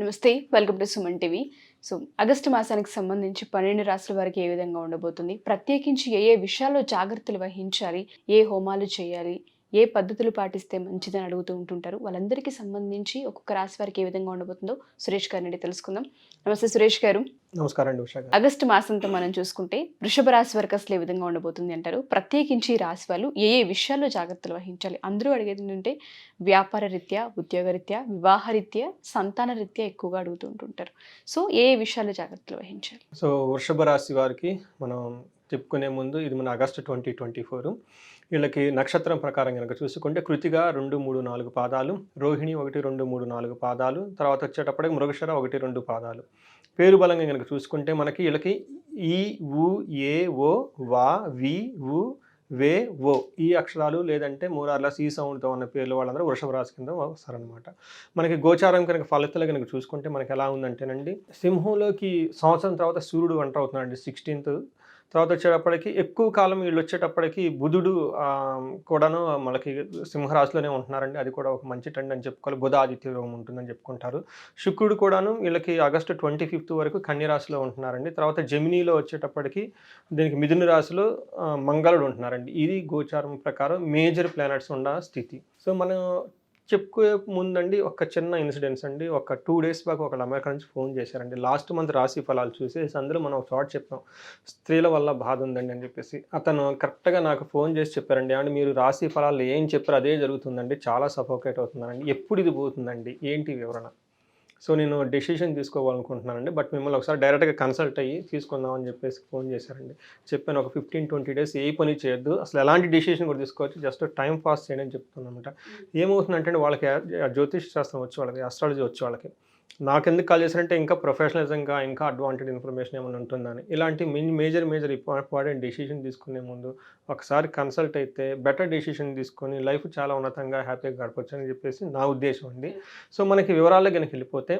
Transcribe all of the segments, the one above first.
నమస్తే welcome to Suman TV. So August మాసానికి సంబంధించి పన్నెండు రాష్ట్రాల వారికి ఏ విధంగా ఉండబోతుంది? ప్రత్యేకించి ఏ ఏ విషయాల్లో జాగ్రత్తలు వహించాలి? ఏ హోమాలు చేయాలి? ఏ పద్ధతులు పాటిస్తే మంచిదని అడుగుతూ ఉంటుంటారు. వాళ్ళందరికీ సంబంధించి ఒక్కొక్క రాశి వారికి ఏ విధంగా ఉండబోతుందో సురేష్ గారి నుండి తెలుసుకుందాం. నమస్తే సురేష్ గారు. నమస్కారం ఆగస్టు మాసంతో మనం చూసుకుంటే వృషభ రాశి వారికి అసలు ఏ విధంగా ఉండబోతుంది అంటారు? ప్రత్యేకించి రాశి వాళ్ళు ఏ ఏ విషయాల్లో జాగ్రత్తలు వహించాలి? అందరూ అడిగేది ఏంటంటే వ్యాపార రీత్యా ఉద్యోగ రీత్యా వివాహ రీత్యా సంతాన రీత్యా ఎక్కువగా అడుగుతూ ఉంటుంటారు. సో ఏ ఏ విషయాల్లో జాగ్రత్తలు వహించాలి? సో వృషభ రాశి వారికి మనం చెప్పుకునే ముందు ఇది మన ఆగస్టు ట్వంటీ ట్వంటీ ఫోర్. వీళ్ళకి నక్షత్రం ప్రకారం కనుక చూసుకుంటే కృతిగా రెండు మూడు నాలుగు పాదాలు రోహిణి ఒకటి రెండు మూడు నాలుగు పాదాలు తర్వాత వచ్చేటప్పటికి మృగశర ఒకటి రెండు పాదాలు. పేరు బలంగా కనుక చూసుకుంటే మనకి వీళ్ళకి ఈ ఉ ఏ ఓ వా వి ఉ వే ఓ ఈ అక్షరాలు లేదంటే మూరార్ల సి సౌండ్తో ఉన్న పేర్లు వాళ్ళందరూ వృషభ రాశి కింద వస్తారనమాట మనకి గోచారం కనుక ఫలితాలు కనుక చూసుకుంటే మనకి ఎలా ఉందంటేనండి సింహంలోకి సంవత్సరం తర్వాత సూర్యుడు వంట అవుతున్నాడండి సిక్స్టీన్త్ తర్వాత వచ్చేటప్పటికి ఎక్కువ కాలం వీళ్ళు వచ్చేటప్పటికి బుధుడు కూడాను మనకి సింహరాశిలోనే ఉంటున్నారండి. అది కూడా ఒక మంచి ట్రెండ్ అని చెప్పుకోవాలి. బుధ ఆదిత్య యోగం ఉంటుందని చెప్పుకుంటారు. శుక్రుడు కూడాను వీళ్ళకి ఆగస్టు ట్వంటీ ఫిఫ్త్ వరకు కన్యరాశిలో ఉంటున్నారండి. తర్వాత జమినీలో వచ్చేటప్పటికి దీనికి మిథున రాశిలో మంగళుడు ఉంటున్నారండి. ఇది గోచారం ప్రకారం మేజర్ ప్లానెట్స్ ఉన్న స్థితి. సో మనం చెప్పుకునే ముందండి ఒక చిన్న ఇన్సిడెంట్స్ అండి. ఒక టూ డేస్ బ్యాక్ ఒక అమెరికా నుంచి ఫోన్ చేశారండి. లాస్ట్ మంత్ రాశి ఫలాలు చూసేసి అందులో మనం ఒక షార్ట్ చెప్పాం. స్త్రీల వల్ల బాధ ఉందండి అని చెప్పేసి. అతను కరెక్ట్గా నాకు ఫోన్ చేసి చెప్పారండి. అంటే మీరు రాశి ఫలాలు ఏం చెప్పారు అదే జరుగుతుందండి. చాలా సఫోకేట్ అవుతుందండి ఎప్పుడు ఇది పోతుందండి? ఏంటి వివరణ? సో నేను డెసిషన్ తీసుకోవాలనుకుంటున్నానండి. బట్ మిమ్మల్ని ఒకసారి డైరెక్ట్గా కన్సల్ట్ అయ్యి తీసుకుందామని చెప్పేసి ఫోన్ చేశారండి. చెప్పాను ఒక ఫిఫ్టీన్ ట్వంటీ డేస్ ఏ పని చేయొద్దు. అసలు ఎలాంటి డెసిషన్ కూడా తీసుకోవచ్చు. జస్ట్ టైం పాస్ చేయడం అని చెప్తున్నాను అనమాట ఏమవుతుందంటే వాళ్ళకి జ్యోతిష్ శాస్త్రం వచ్చి వాళ్ళకి అస్ట్రాలజీ వచ్చి వాళ్ళకి నాకెందుకు కాల్ చేశారంటే ఇంకా ప్రొఫెషనలిజంగా ఇంకా అడ్వాంటెడ్ ఇన్ఫర్మేషన్ ఏమైనా ఉంటుందని. ఇలాంటి మేజర్ మేజర్ ఇంపార్టెంట్ డెసిషన్ తీసుకునే ముందు ఒకసారి కన్సల్ట్ అయితే బెటర్ డెసిషన్ తీసుకొని లైఫ్ చాలా ఉన్నతంగా హ్యాపీగా గడపచ్చు అని చెప్పేసి నా ఉద్దేశం అండి. సో మనకి వివరాల్లో కనుక వెళ్ళిపోతే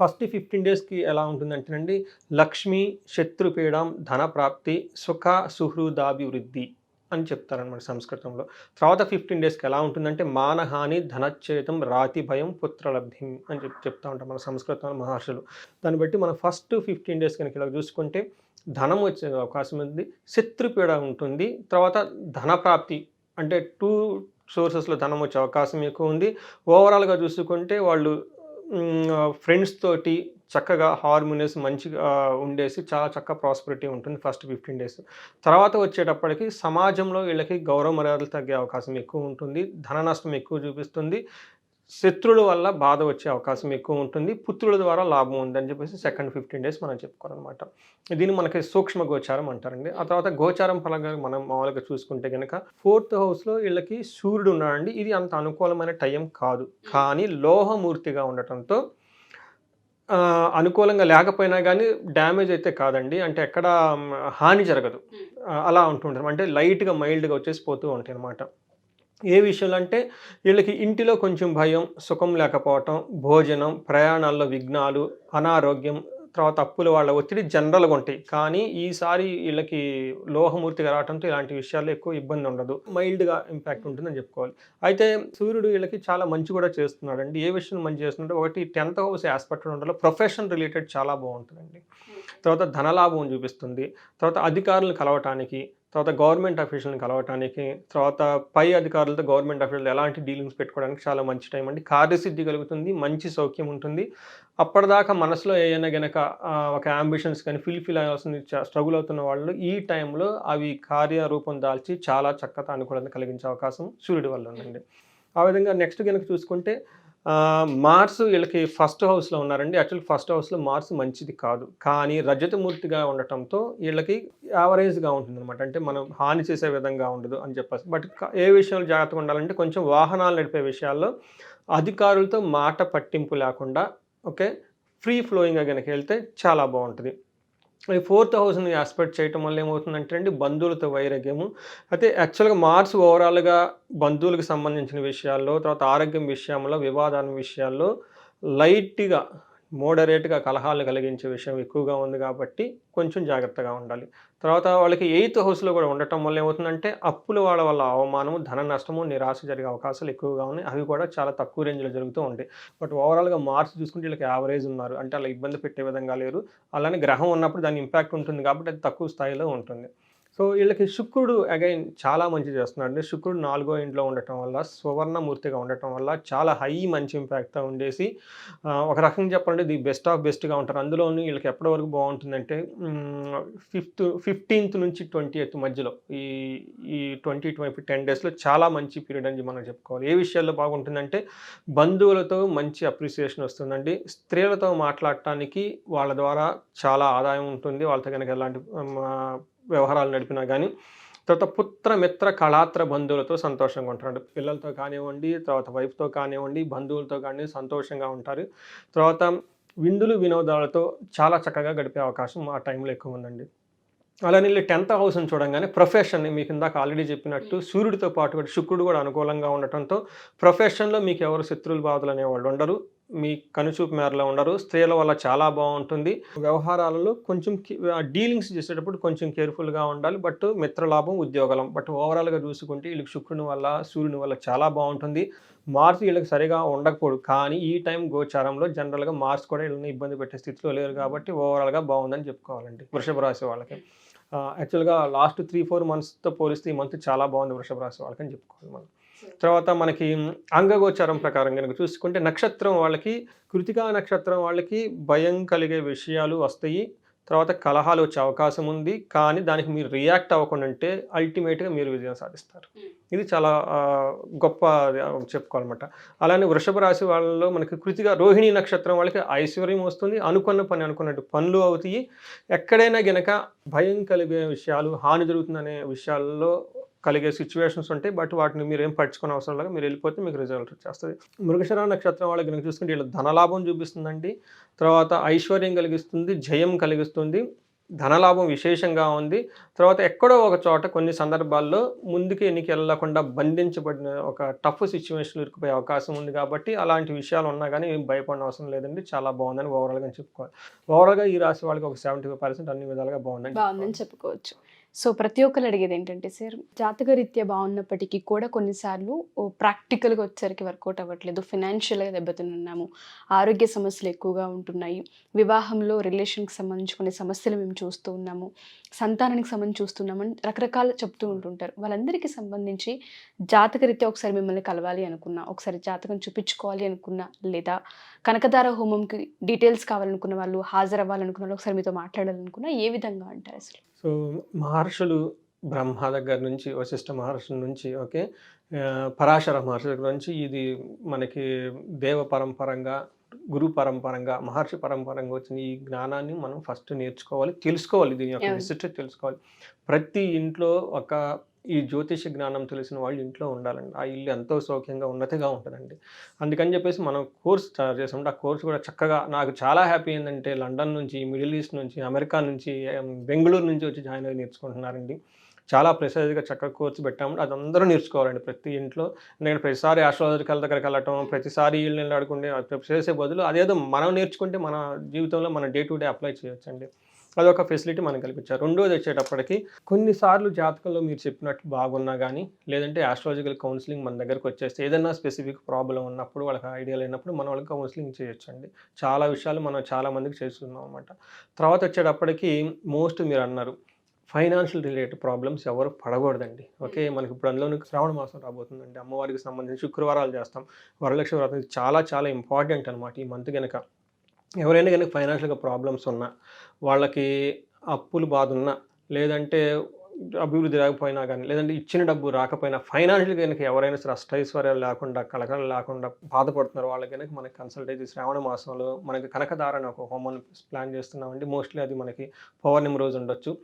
ఫస్ట్ ఫిఫ్టీన్ డేస్కి ఎలా ఉంటుందంటేనండి లక్ష్మి శత్రుపీడం ధన ప్రాప్తి సుఖ సుహృదాభివృద్ధి. అని చెప్తారనమాట సంస్కృతంలో. తర్వాత ఫిఫ్టీన్ డేస్కి ఎలా ఉంటుందంటే మానహాని ధనచేతం రాతి భయం పుత్రలబ్ధిం అని చెప్పి చెప్తా ఉంటాం మన సంస్కృతంలో మహర్షులు. దాన్ని బట్టి మనం ఫస్ట్ ఫిఫ్టీన్ డేస్ కనుక ఇలా చూసుకుంటే ధనం వచ్చే అవకాశం ఉంది శత్రుపీడ ఉంటుంది తర్వాత ధన ప్రాప్తి అంటే టూ సోర్సెస్లో ధనం వచ్చే అవకాశం ఎక్కువ ఉంది. ఓవరాల్గా చూసుకుంటే వాళ్ళు ఫ్రెండ్స్ తోటి చక్కగా హార్మోనియస్ మంచిగా ఉండేసి చాలా చక్కగా ప్రాస్పరిటీ ఉంటుంది ఫస్ట్ ఫిఫ్టీన్ డేస్ తర్వాత వచ్చేటప్పటికి సమాజంలో వీళ్ళకి గౌరవ మర్యాదలు తగ్గే అవకాశం ఎక్కువ ఉంటుంది ధన నష్టం ఎక్కువ చూపిస్తుంది శత్రువుల వల్ల బాధ వచ్చే అవకాశం ఎక్కువ ఉంటుంది పుత్రుల ద్వారా లాభం ఉందని చెప్పేసి సెకండ్ ఫిఫ్టీన్ డేస్ మనం చెప్పుకోవాలన్నమాట. దీన్ని మనకి సూక్ష్మ గోచారం అంటారండి. ఆ తర్వాత గోచారం పరంగా మనం మామూలుగా చూసుకుంటే కనుక ఫోర్త్ హౌస్లో వీళ్ళకి సూర్యుడు ఉన్నాడండి. ఇది అంత అనుకూలమైన టైం కాదు. కానీ లోహమూర్తిగా ఉండటంతో అనుకూలంగా లేకపోయినా కానీ డ్యామేజ్ అయితే కాదండి. అంటే ఎక్కడ హాని జరగదు. అలా ఉంటుంటారు అంటే లైట్గా మైల్డ్గా వచ్చేసి పోతూ ఉంటాయి అనమాట ఏ విషయంలో అంటే వీళ్ళకి ఇంటిలో కొంచెం భయం సుఖం లేకపోవటం భోజనం ప్రయాణాల్లో విఘ్నాలు అనారోగ్యం తర్వాత అప్పుల వాళ్ళ ఒత్తిడి జనరల్గా ఉంటాయి. కానీ ఈసారి వీళ్ళకి లోహమూర్తిగా రావడంతో ఇలాంటి విషయాల్లో ఎక్కువ ఇబ్బంది ఉండదు. మైల్డ్గా ఇంపాక్ట్ ఉంటుందని చెప్పుకోవాలి. అయితే సూర్యుడు వీళ్ళకి చాలా మంచి కూడా చేస్తున్నాడండి. ఏ విషయం మంచి చేస్తున్నాడు ఒకటి టెన్త్ హౌస్ ఆస్పెక్ట్ ఉండడంలో ప్రొఫెషన్ రిలేటెడ్ చాలా బాగుంటుందండి. తర్వాత ధనలాభం చూపిస్తుంది. తర్వాత అధికారులను కలవటానికి తర్వాత గవర్నమెంట్ అఫీషియల్ని కలవటానికి తర్వాత పై అధికారులతో గవర్నమెంట్ అఫీషియల్ ఎలాంటి డీలింగ్స్ పెట్టుకోవడానికి చాలా మంచి టైం అండి. కార్యసిద్ధి కలుగుతుంది మంచి సౌఖ్యం ఉంటుంది. అప్పటిదాకా మనసులో ఏదైనా గనక ఒక అంబిషన్స్ కానీ ఫిల్ఫిల్ అవ్వాల్సింది స్ట్రగుల్ అవుతున్న వాళ్ళు ఈ టైంలో అవి కార్యరూపం దాల్చి చాలా చక్కత అనుకూలత కలిగించే అవకాశం సూర్యుడి వల్ల ఉందండి. ఆ విధంగా నెక్స్ట్ కనుక చూసుకుంటే మార్స్ వీళ్ళకి ఫస్ట్ హౌస్లో ఉన్నారండి. యాక్చువల్ ఫస్ట్ హౌస్లో మార్స్ మంచిది కాదు. కానీ రజతమూర్తిగా ఉండటంతో వీళ్ళకి యావరేజ్గా ఉంటుంది అనమాట అంటే మనం హాని చేసే విధంగా ఉండదు అని చెప్పేసి. బట్ ఏ విషయంలో జాగ్రత్తగా ఉండాలంటే కొంచెం వాహనాలు నడిపే విషయాల్లో అధికారులతో మాట పట్టింపు లేకుండా ఓకే ఫ్రీ ఫ్లోయింగ్గా కనుక వెళ్తే చాలా బాగుంటుంది. ఈ ఫోర్త్ హౌస్ని ఆస్పెక్ట్ చేయటం వల్ల ఏమవుతుందంటే అండి బంధువులతో వైరాగ్యము. అయితే యాక్చువల్గా మార్స్ ఓవరాల్గా బంధువులకు సంబంధించిన విషయాల్లో తర్వాత ఆరోగ్యం విషయంలో వివాదాల విషయాల్లో లైట్గా మోడరేట్గా కలహాలు కలిగించే విషయం ఎక్కువగా ఉంది కాబట్టి కొంచెం జాగ్రత్తగా ఉండాలి. తర్వాత వాళ్ళకి ఎయిత్ హౌస్లో కూడా ఉండటం వల్ల ఏమవుతుందంటే అప్పులు వాళ్ళ వల్ల అవమానము ధన నష్టము నిరాశ జరిగే అవకాశాలు ఎక్కువగా ఉన్నాయి. అవి కూడా చాలా తక్కువ రేంజ్లో జరుగుతూ ఉంటాయి. బట్ ఓవరాల్గా మార్క్స్ చూసుకుంటే వీళ్ళకి యావరేజ్ ఉన్నారు. అంటే అలా ఇబ్బంది పెట్టే విధంగా లేరు. అలానే గ్రహం ఉన్నప్పుడు దాని ఇంపాక్ట్ ఉంటుంది కాబట్టి అది తక్కువ స్థాయిలో ఉంటుంది. సో వీళ్ళకి శుక్రుడు అగైన్ చాలా మంచి చేస్తున్నాడు అంటే శుక్రుడు నాలుగో ఇంట్లో ఉండటం వల్ల సువర్ణమూర్తిగా ఉండటం వల్ల చాలా హై మంచి ఇంపాక్ట్తో ఉండేసి ఒక రకంగా చెప్పాలంటే ది బెస్ట్ ఆఫ్ బెస్ట్గా ఉంటారు. అందులోనూ వీళ్ళకి ఎప్పటి వరకు బాగుంటుందంటే ఫిఫ్త్ ఫిఫ్టీన్త్ నుంచి ట్వంటీ ఎయిత్ మధ్యలో ఈ ఈ ట్వంటీ ట్వంటీ టెన్ డేస్లో చాలా మంచి పీరియడ్ అని మనం చెప్పుకోవాలి. ఏ విషయాల్లో బాగుంటుందంటే బంధువులతో మంచి అప్రిసియేషన్ వస్తుందండి. స్త్రీలతో మాట్లాడటానికి వాళ్ళ ద్వారా చాలా ఆదాయం ఉంటుంది. వాళ్ళతో కనుక ఎలాంటి వ్యవహారాలు నడిపినా కానీ తర్వాత పుత్ర మిత్ర కళాత్ర బంధువులతో సంతోషంగా ఉంటారు పిల్లలతో కానివ్వండి తర్వాత వైఫ్తో కానివ్వండి బంధువులతో కానీ సంతోషంగా ఉంటారు. తర్వాత విందులు వినోదాలతో చాలా చక్కగా గడిపే అవకాశం ఆ టైంలో ఎక్కువ ఉందండి. అలానే వీళ్ళు టెన్త్ హౌస్ని చూడంగానే ప్రొఫెషన్ మీకు ఇందాక ఆల్రెడీ చెప్పినట్టు సూర్యుడితో పాటు కూడా శుక్రుడు కూడా అనుకూలంగా ఉండటంతో ప్రొఫెషన్లో మీకు ఎవరు శత్రువులు బాధలు అనేవాళ్ళు ఉండరు. మీ కనుచూపు మేరలో ఉండరు. స్త్రీల వల్ల చాలా బాగుంటుంది. వ్యవహారాలలో కొంచెం డీలింగ్స్ చేసేటప్పుడు కొంచెం కేర్ఫుల్గా ఉండాలి. బట్ మిత్రలాభం ఉద్యోగలం. బట్ ఓవరాల్గా చూసుకుంటే వీళ్ళకి శుక్రుని వల్ల సూర్యుని వల్ల చాలా బాగుంటుంది. మార్స్ వీళ్ళకి సరిగా ఉండకూడదు కానీ ఈ టైం గోచారంలో జనరల్గా మార్స్ కూడా వీళ్ళని ఇబ్బంది పెట్టే స్థితిలో లేరు కాబట్టి ఓవరాల్గా బాగుందని చెప్పుకోవాలండి వృషభ రాశి వాళ్ళకి. యాక్చువల్గా లాస్ట్ త్రీ ఫోర్ మంత్స్తో పోలిస్తే ఈ మంత్ చాలా బాగుంది వృషభ రాశి వాళ్ళకని చెప్పుకోవాలి మనం. తర్వాత మనకి అంగగోచారం ప్రకారం కనుక చూసుకుంటే నక్షత్రం వాళ్ళకి కృతికా నక్షత్రం వాళ్ళకి భయం కలిగే విషయాలు వస్తాయి. తర్వాత కలహాలు వచ్చే అవకాశం ఉంది. కానీ దానికి మీరు రియాక్ట్ అవ్వకుండా ఉంటే అల్టిమేట్గా మీరు విజయం సాధిస్తారు. ఇది చాలా గొప్ప చెప్పుకోవాలన్నమాట. అలానే వృషభ రాశి వాళ్ళలో మనకి కృతిగా రోహిణి నక్షత్రం వాళ్ళకి ఐశ్వర్యం వస్తుంది. అనుకున్న పని అనుకున్నట్టు పనులు అవుతాయి. ఎక్కడైనా గనక భయం కలిగే విషయాలు హాని జరుగుతుందనే విషయాల్లో కలిగే సిచ్యువేషన్స్ ఉంటాయి బట్ వాటిని మీరు ఏం పట్టించుకునే అవసరం లేదు. మీరు వెళ్ళిపోతే మీకు రిజల్ట్ వచ్చేస్తుంది. మృగశిర నక్షత్రం వాళ్ళకి కనుక చూసుకుంటే వీళ్ళు ధనలాభం చూపిస్తుందండి. తర్వాత ఐశ్వర్యం కలిగిస్తుంది జయం కలిగిస్తుంది ధనలాభం విశేషంగా ఉంది. తర్వాత ఎక్కడో ఒక చోట కొన్ని సందర్భాల్లో ముందుకు ఎన్నిక వెళ్ళకుండా బంధించబడిన ఒక టఫ్ సిచ్యువేషన్ ఇరుక్కుపోయే అవకాశం ఉంది కాబట్టి అలాంటి విషయాలు ఉన్నా కానీ ఏం భయపడిన అవసరం లేదండి. చాలా బాగుందని ఓవరాల్గా చెప్పుకోవాలి. ఓవరాల్గా ఈ రాశి వాళ్ళకి ఒక సెవెంటీ ఫైవ్ పర్సెంట్ అన్ని విధాలుగా బాగుందని బాగుందని చెప్పుకోవచ్చు. సో ప్రతి ఒక్కరు అడిగేది ఏంటంటే సార్ జాతకరీత్యా బాగున్నప్పటికీ కూడా కొన్నిసార్లు ప్రాక్టికల్గా వచ్చేసరికి వర్కౌట్ అవ్వట్లేదు. ఫినాన్షియల్గా దెబ్బతినున్నాము ఆరోగ్య సమస్యలు ఎక్కువగా ఉంటున్నాయి. వివాహంలో రిలేషన్కి సంబంధించి కొన్ని సమస్యలు మేము చూస్తూ ఉన్నాము. సంతానానికి సంబంధించి చూస్తున్నామని రకరకాలు చెప్తూ ఉంటుంటారు. వాళ్ళందరికీ సంబంధించి జాతకరీత్యా ఒకసారి మిమ్మల్ని కలవాలి అనుకున్నా ఒకసారి జాతకం చూపించుకోవాలి అనుకున్నా లేదా కనకదార హోమంకి డీటెయిల్స్ కావాలనుకున్న వాళ్ళు హాజరవ్వాలనుకున్న వాళ్ళు ఒకసారి మీతో మాట్లాడాలనుకున్నా ఏ విధంగా అంటారు అసలు? సో మహర్షులు బ్రహ్మ దగ్గర నుంచి వశిష్ఠ మహర్షుల నుంచి ఓకే పరాశర మహర్షి దగ్గర నుంచి ఇది మనకి దేవ పరంపరంగా గురు పరంపరంగా మహర్షి పరంపరంగా వచ్చిన ఈ జ్ఞానాన్ని మనం ఫస్ట్ నేర్చుకోవాలి తెలుసుకోవాలి దీని యొక్క. విశిష్ట తెలుసుకోవాలి ప్రతి ఇంట్లో ఒక ఈ జ్యోతిష జ్ఞానం తెలిసిన వాళ్ళు ఇంట్లో ఉండాలండి. ఆ ఇల్లు ఎంతో సౌఖ్యంగా ఉన్నతిగా ఉంటుందండి. అందుకని చెప్పేసి మనం కోర్స్ స్టార్ట్ చేసాం ఆ కోర్స్ కూడా చక్కగా నాకు చాలా హ్యాపీ ఏంటంటే లండన్ నుంచి మిడిల్ ఈస్ట్ నుంచి అమెరికా నుంచి బెంగళూరు నుంచి వచ్చి జాయిన్ అయ్యి నేర్చుకుంటున్నారండి. చాలా ప్రెసైజ్గా చక్కగా కోర్స్ పెట్టాము. అది అందరూ నేర్చుకోవాలండి ప్రతి ఇంట్లో. ఎందుకంటే ప్రతిసారి ఆస్ట్రాలజికల్ దగ్గరికి వెళ్ళటం ప్రతిసారి వీళ్ళు నీళ్ళు ఆడుకుంటే చేసే బదులు అదేదో మనం నేర్చుకుంటే మన జీవితంలో మన డే టు డే అప్లై చేయొచ్చండి. అదొక ఫెసిలిటీ మనకు కల్పించారు. రెండోది వచ్చేటప్పటికి కొన్నిసార్లు జాతకంలో మీరు చెప్పినట్టు బాగున్నా కానీ లేదంటే ఆస్ట్రాలజికల్ కౌన్సిలింగ్ మన దగ్గరకు వచ్చేస్తే ఏదైనా స్పెసిఫిక్ ప్రాబ్లం ఉన్నప్పుడు వాళ్ళకి ఐడియా లేనప్పుడు మనం వాళ్ళకి కౌన్సిలింగ్ చేయొచ్చండి. చాలా విషయాలు మనం చాలా మందికి చేస్తున్నాం అనమాట తర్వాత వచ్చేటప్పటికి మోస్ట్ మీరు అన్నారు ఫైనాన్షియల్ రిలేటెడ్ ప్రాబ్లమ్స్ ఎవరు పడకూడదండి. ఓకే మనకి ఇప్పుడు అందులోని శ్రావణ మాసం రాబోతుందండి. అమ్మవారికి సంబంధించి శుక్రవారాలు చేస్తాం. వరలక్ష్మి వ్రతం చాలా చాలా ఇంపార్టెంట్ అనమాట ఈ మంత్ కనుక ఎవరైనా కనుక ఫైనాన్షియల్గా ప్రాబ్లమ్స్ ఉన్నా వాళ్ళకి అప్పులు బాధ ఉన్నా లేదంటే అభివృద్ధి రాకపోయినా కానీ లేదంటే ఇచ్చిన డబ్బు రాకపోయినా ఫైనాన్షియల్ కనుక ఎవరైనా సరే అష్టైశ్వర్యాలు లేకుండా కలకలు లేకుండా బాధపడుతున్నారు వాళ్ళకి కనుక మనకి కన్సల్టేజీ శ్రావణ మాసంలో మనకి కనకదారని ఒక హోమం ప్లాన్ చేస్తున్నామండి. మోస్ట్లీ అది మనకి పౌర్ణమి రోజు ఉండొచ్చు.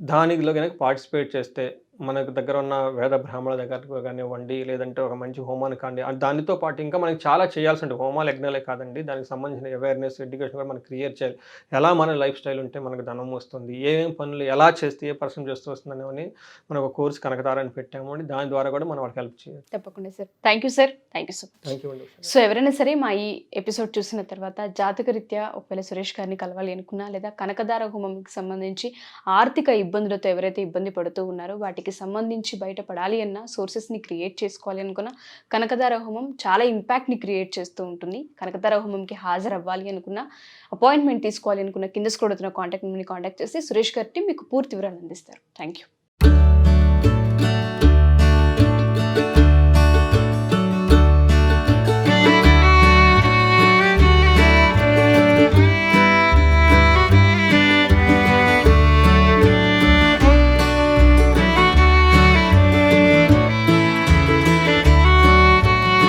దానిలో కనుక పార్టిసిపేట్ చేస్తే మనకు దగ్గర ఉన్న వేద బ్రాహ్మణుల దగ్గర కానివ్వండి లేదంటే ఒక మంచి హోమాన్ని కానీ అండ్ దానితో పాటు ఇంకా మనకి చాలా చేయాల్సి ఉంటుంది హోమాలు యజ్ఞాలే కాదండి. దానికి సంబంధించిన అవేర్నెస్ ఎడ్యుకేషన్ కూడా మనం క్రియేట్ చేయాలి. ఎలా మన లైఫ్ స్టైల్ ఉంటే మనకు ధనం వస్తుంది ఏమేం పనులు ఎలా చేస్తే ఏ పర్సన్ చేస్తూ వస్తుంది అని మనం ఒక కోర్స్ కనకతారని పెట్టాము అండి. దాని ద్వారా కూడా మనం వాళ్ళకి హెల్ప్ చేయాలి. తప్పకుండా sir. Thank you sir thank you so much thank you అండి సో ఎవరైనా సరే మా ఈ ఎపిసోడ్ చూసిన తర్వాత జాతక రీత్యా ఒకవేళ సురేష్ గారిని కలవాలి అనుకున్నా లేదా కనకదార హోమంకి సంబంధించి ఆర్థిక ఇబ్బందులతో ఎవరైతే ఇబ్బంది పడుతూ ఉన్నారో వాటికి సంబంధించి బయటపడాలి అన్న సోర్సెస్ని క్రియేట్ చేసుకోవాలి అనుకున్న కనకదార హోమం చాలా ఇంపాక్ట్ని క్రియేట్ చేస్తూ ఉంటుంది. కనకదార హోమంకి హాజరు అవ్వాలి అనుకున్న అపాయింట్మెంట్ తీసుకోవాలి అనుకున్న కింద స్క్రోడ్ కాంటాక్ట్ నెంబర్ని కాంటాక్ట్ చేసి సురేష్ గారిని మీకు పూర్తి వివరాలు అందిస్తారు. Thank you